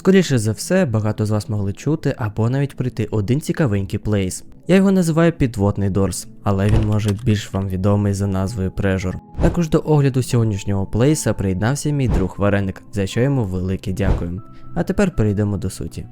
Скоріше за все, багато з вас могли чути або навіть пройти один цікавенький плейс. Я його називаю підводний дорс, але він може більш вам відомий за назвою Прежур. Також до огляду сьогоднішнього плейса приєднався мій друг Вареник, за що йому велике дякую. А тепер перейдемо до суті.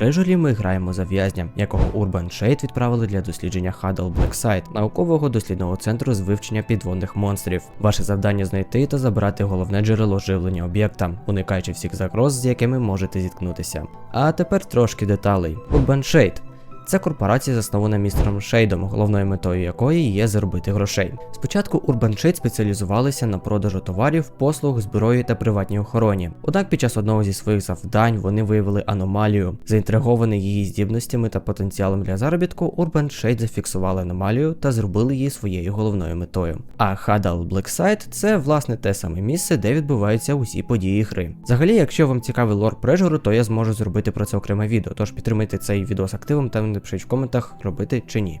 В ми граємо за в'язня, якого Urban Shade відправили для дослідження Huddle Blackside, наукового дослідного центру з вивчення підводних монстрів. Ваше завдання знайти та забрати головне джерело живлення об'єкта, уникаючи всіх загроз, з якими можете зіткнутися. А тепер трошки деталей. Urban Shade це корпорація, заснована містером Шейдом, головною метою якої є заробити грошей. Спочатку Shade спеціалізувалися на продажу товарів, послуг, зброї та приватній охороні. Однак під час одного зі своїх завдань вони виявили аномалію. Заінтригований її здібностями та потенціалом для заробітку, Urban Shade зафіксували аномалію та зробили її своєю головною метою. А Huddle Blackside – це власне те саме місце, де відбуваються усі події гри. Взагалі, якщо вам цікавий лор прежуру, то я зможу зробити про це окреме відео, тож підтримайте цей відос активом та напишіть в коментах, робити чи ні.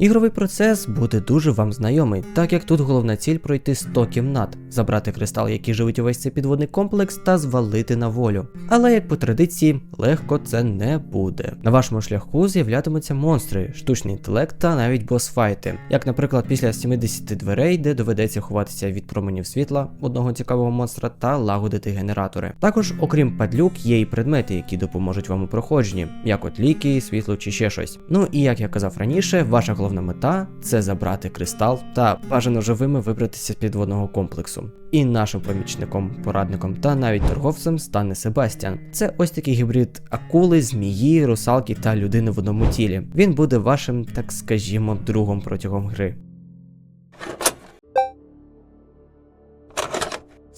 Ігровий процес буде дуже вам знайомий, так як тут головна ціль пройти 100 кімнат, забрати кристал, який живить увесь цей підводний комплекс, та звалити на волю. Але як по традиції, легко це не буде. На вашому шляху з'являтимуться монстри, штучний інтелект та навіть босфайти. Як, наприклад, після 70 дверей, де доведеться ховатися від променів світла одного цікавого монстра та лагодити генератори. Також, окрім падлюк, є і предмети, які допоможуть вам у проходженні, як от ліки, світло чи ще щось. Ну і як я казав раніше, ваша головна мета це забрати кристал та бажано живими вибратися з підводного комплексу. І нашим помічником, порадником та навіть торговцем стане Себастьян. Це ось такий гібрид акули, змії, русалки та людини в одному тілі. Він буде вашим, так скажімо, другом протягом гри.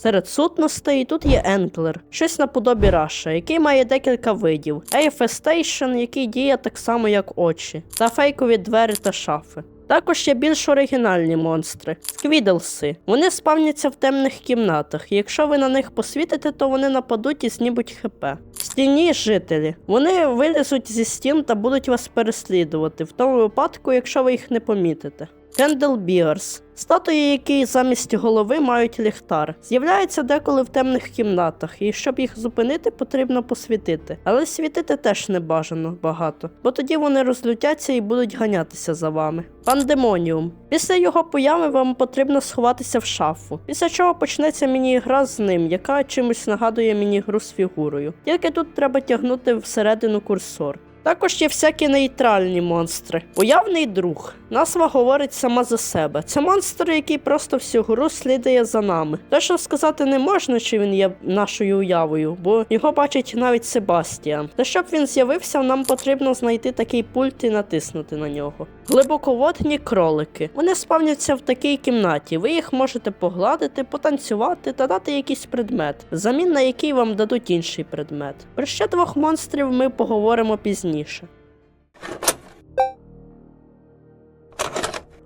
Серед сутностей тут є Енклер, щось наподобі Раша, який має декілька видів, Ейфестейшн, який діє так само, як очі, та фейкові двері та шафи. Також є більш оригінальні монстри сквідлси. Вони спавняться в темних кімнатах, і якщо ви на них посвітите, то вони нападуть і знімуть хп. Стільні жителі. Вони вилізуть зі стін та будуть вас переслідувати, в тому випадку, якщо ви їх не помітите. Кендл Біарс. Статуї, які замість голови мають ліхтар, з'являються деколи в темних кімнатах, і щоб їх зупинити, потрібно посвітити. Але світити теж не бажано багато, бо тоді вони розлютяться і будуть ганятися за вами. Пандемоніум. Після його появи вам потрібно сховатися в шафу, після чого почнеться міні-гра з ним, яка чимось нагадує міні-гру з фігурою. Тільки тут треба тягнути всередину курсор. Також є всякі нейтральні монстри. Уявний друг. Назва говорить сама за себе. Це монстр, який просто всю гру слідує за нами. Точно сказати не можна, чи він є нашою уявою, бо його бачить навіть Себастіан. Та щоб він з'явився, нам потрібно знайти такий пульт і натиснути на нього. Глибоководні кролики. Вони спавняться в такій кімнаті. Ви їх можете погладити, потанцювати та дати якийсь предмет, замін на який вам дадуть інший предмет. Про ще двох монстрів ми поговоримо пізніше раніше.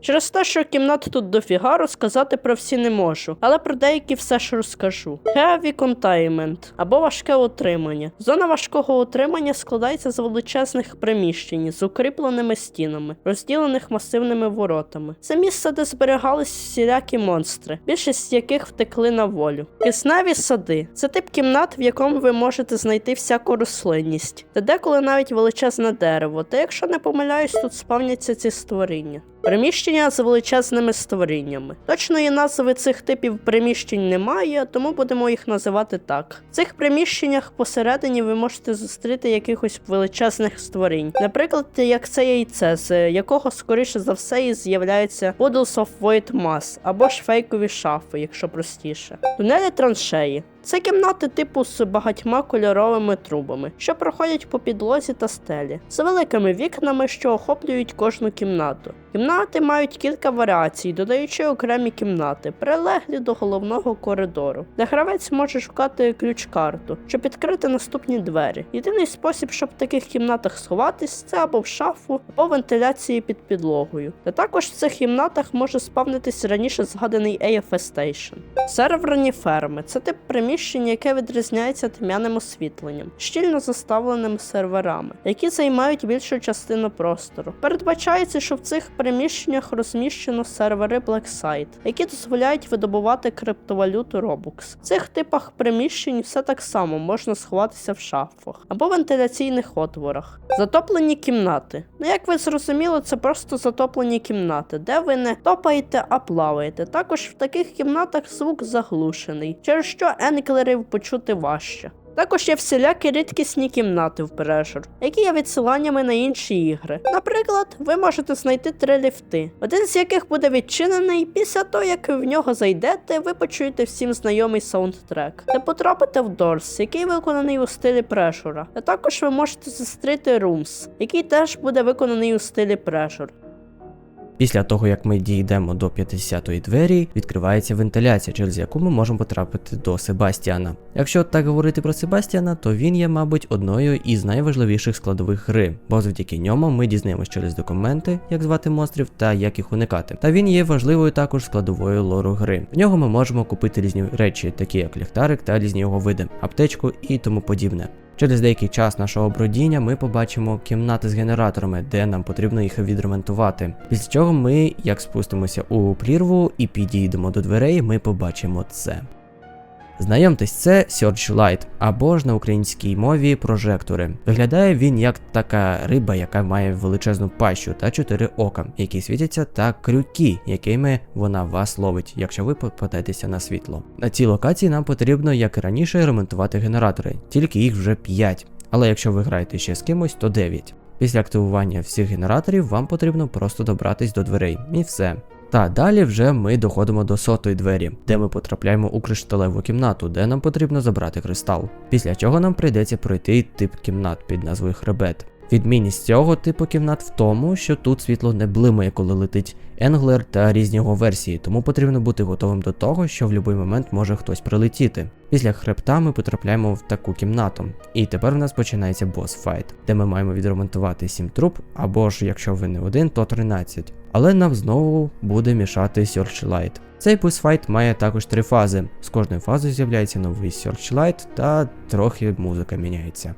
Через те, що кімнат тут дофіга, розказати про всі не можу, але про деякі все ж розкажу. Heavy Containment або важке утримання. Зона важкого утримання складається з величезних приміщень з укріпленими стінами, розділених масивними воротами. Це місце, де зберігались всілякі монстри, більшість яких втекли на волю. Кисневі сади це тип кімнат, в якому ви можете знайти всяку рослинність, та деколи навіть величезне дерево. Та якщо не помиляюсь, тут спавняться ці створіння. Приміщення з величезними створіннями. Точної назви цих типів приміщень немає, тому будемо їх називати так. В цих приміщеннях посередині ви можете зустріти якихось величезних створінь. Наприклад, як це яйце, з якого скоріше за все і з'являється Puddles of Void Mass, або ж фейкові шафи, якщо простіше. Тунелі траншеї. Це кімнати типу з багатьма кольоровими трубами, що проходять по підлозі та стелі, з великими вікнами, що охоплюють кожну кімнату. Кімнати мають кілька варіацій, додаючи окремі кімнати, прилеглі до головного коридору, де гравець може шукати ключ-карту, щоб відкрити наступні двері. Єдиний спосіб, щоб в таких кімнатах сховатись, це або в шафу, або вентиляції під підлогою. Та також в цих кімнатах може спавнитись раніше згаданий AFS Station. Серверні ферми це тип приміщення приміщення, яке відрізняється тьмяним освітленням, щільно заставленими серверами, які займають більшу частину простору. Передбачається, що в цих приміщеннях розміщено сервери BlackSite, які дозволяють видобувати криптовалюту Robux. В цих типах приміщень все так само можна сховатися в шафах або вентиляційних отворах. Затоплені кімнати. Ну як ви зрозуміли, це просто затоплені кімнати, де ви не топаєте, а плаваєте. Також в таких кімнатах звук заглушений, через що енклерів почути важче. Також є всілякі рідкісні кімнати в Pressure, які є відсиланнями на інші ігри. Наприклад, ви можете знайти три ліфти, один з яких буде відчинений. Після того, як ви в нього зайдете, ви почуєте всім знайомий саундтрек. Та потрапите в Doors, який виконаний у стилі Pressure. А також ви можете зустріти Rooms, який теж буде виконаний у стилі Pressure. Після того, як ми дійдемо до 50-ї двері, відкривається вентиляція, через яку ми можемо потрапити до Себастіана. Якщо так говорити про Себастіана, то він є, мабуть, одною із найважливіших складових гри, бо завдяки ньому ми дізнаємось через документи, як звати монстрів та як їх уникати. Та він є важливою також складовою лору гри. В нього ми можемо купити різні речі, такі як ліхтарик та різні його види, аптечку і тому подібне. Через деякий час нашого бродіння ми побачимо кімнати з генераторами, де нам потрібно їх відремонтувати. Після чого ми, як спустимося у плірву і підійдемо до дверей, ми побачимо це. Знайомтесь, це Searchlight, або ж на українській мові прожектори. Виглядає він як така риба, яка має величезну пащу та чотири ока, які світяться, та крюки, якими вона вас ловить, якщо ви попадетеся на світло. На цій локації нам потрібно, як і раніше, ремонтувати генератори, тільки їх вже 5. Але якщо ви граєте ще з кимось, то 9. Після активування всіх генераторів вам потрібно просто добратись до дверей, і все. Та далі вже ми доходимо до сотої двері, де ми потрапляємо у кришталеву кімнату, де нам потрібно забрати кристал. Після чого нам прийдеться пройти тип кімнат під назвою хребет. Відмінність цього типу кімнат в тому, що тут світло не блимає, коли летить енглер та різні його версії, тому потрібно бути готовим до того, що в будь-який момент може хтось прилетіти. Після хребта ми потрапляємо в таку кімнату, і тепер в нас починається бос-файт, де ми маємо відремонтувати 7 труб, або ж якщо ви не один, то 13. Але нам знову буде мішати Searchlight. Цей босфайт має також три фази. З кожною фазою з'являється новий Searchlight та трохи музика міняється.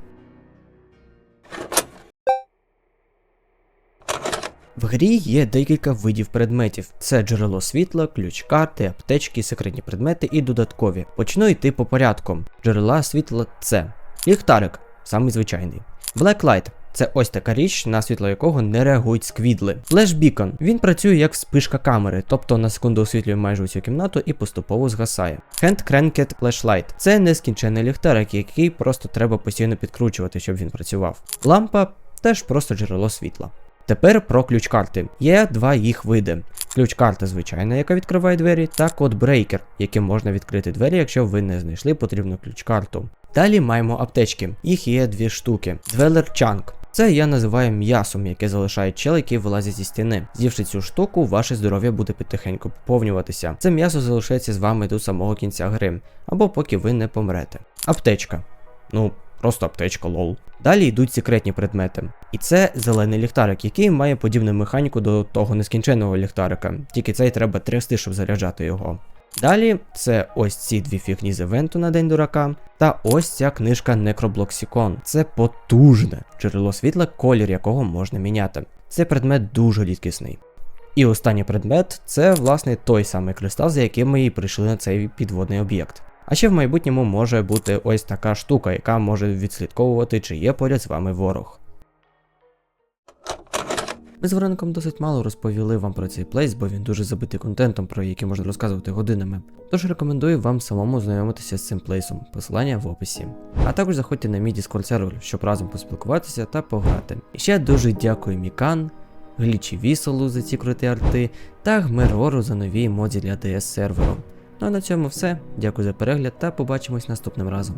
В грі є декілька видів предметів: це джерело світла, ключ карти, аптечки, секретні предмети і додаткові. Почну йти по порядку. Джерела світла це ліхтарик, самий звичайний. Blacklight – це ось така річ, на світло якого не реагують сквідли. Beacon – він працює як вспишка камери, тобто на секунду освітлює майже усю кімнату і поступово згасає. Hand Cranked Flashlight – це нескінчений ліхтарик, який просто треба постійно підкручувати, щоб він працював. Лампа теж просто джерело світла. Тепер про ключ-карти. Є два їх види: ключ-карта звичайна, яка відкриває двері, та код брейкер, яким можна відкрити двері, якщо ви не знайшли потрібну ключ-карту. Далі маємо аптечки. Їх є дві штуки. Dweller Chunk. Це я називаю м'ясом, яке залишає чел, який вилазить зі стіни. З'ївши цю штуку, ваше здоров'я буде потихеньку поповнюватися. Це м'ясо залишається з вами до самого кінця гри, або поки ви не помрете. Аптечка. Ну, просто аптечка, лол. Далі йдуть секретні предмети. І це зелений ліхтарик, який має подібну механіку до того нескінченного ліхтарика, тільки цей треба трясти, щоб заряджати його. Далі це ось ці дві фігні з івенту на День дурака. Та ось ця книжка Necrobloxicon. Це потужне джерело світла, колір якого можна міняти. Цей предмет дуже рідкісний. І останній предмет це власне той самий кристал, за яким ми і прийшли на цей підводний об'єкт. А ще в майбутньому може бути ось така штука, яка може відслідковувати, чи є поряд з вами ворог. Ми з Воронком досить мало розповіли вам про цей плейс, бо він дуже забитий контентом, про який можна розказувати годинами. Тож рекомендую вам самому знайомитися з цим плейсом, посилання в описі. А також заходьте на мій Discord сервер, щоб разом поспілкуватися та пограти. І ще дуже дякую Мікан, Глічі Вісолу за ці круті арти та Гмерору за нові емодзі для DS серверу. Ну а на цьому все. Дякую за перегляд та побачимось наступним разом.